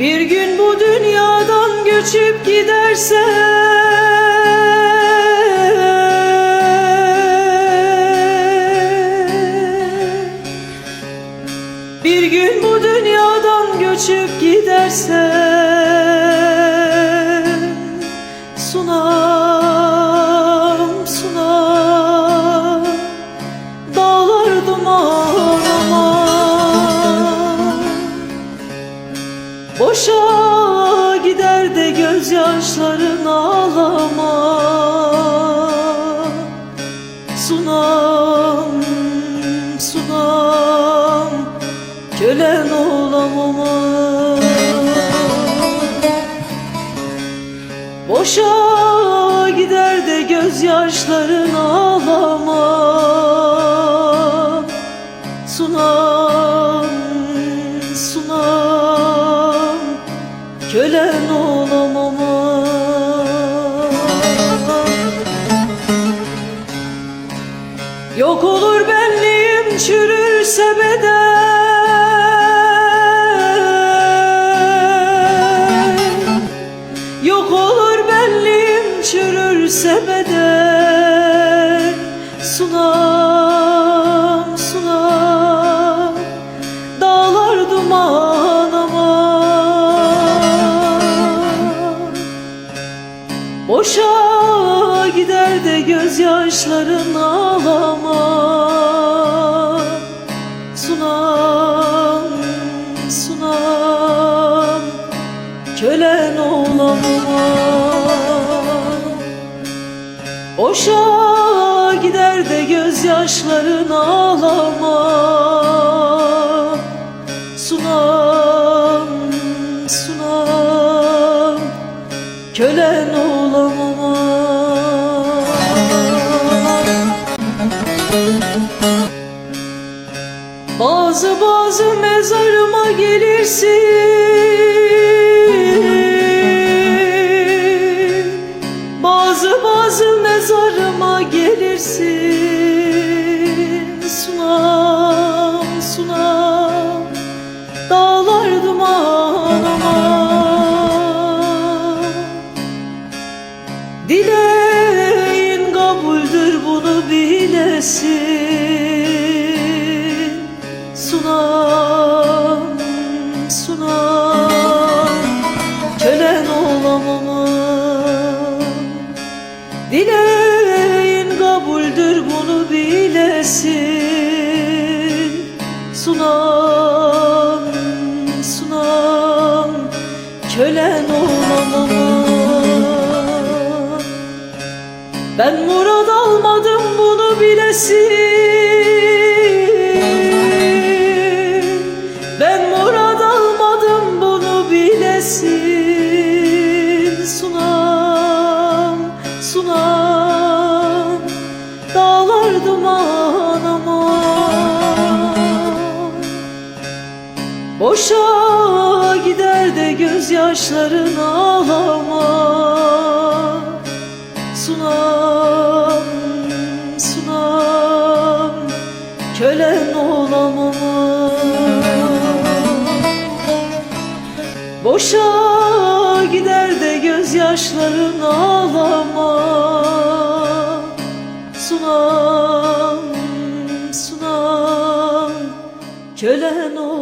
Bir gün bu dünyadan göçüp gidersen Bir gün bu dünyadan göçüp gidersen Boşa gider de gözyaşların ağlama. Sunam, sunam Kölen olamam. Boşa gider de gözyaşların ağlama Kölen olamam Yok olur benliğim çürürse beden Yok olur benliğim çürürse beden Sunam, gözyaşların ağlama. Sunam, sunam Kölen olamam Boşa gider de gözyaşların ağlama. Sunam, sunam Kölen olamam Bazı bazı mezarıma gelirsin Olamam Dileğin kabuldür bunu bilesin. Sunam, sunam Kölen olamam ben murad almadım bunu bilesin gözyaşların ağlama. Sunam, sunam Kölen olamam Boşa gider de gözyaşların ağlama. Sunam, sunam Kölen olamam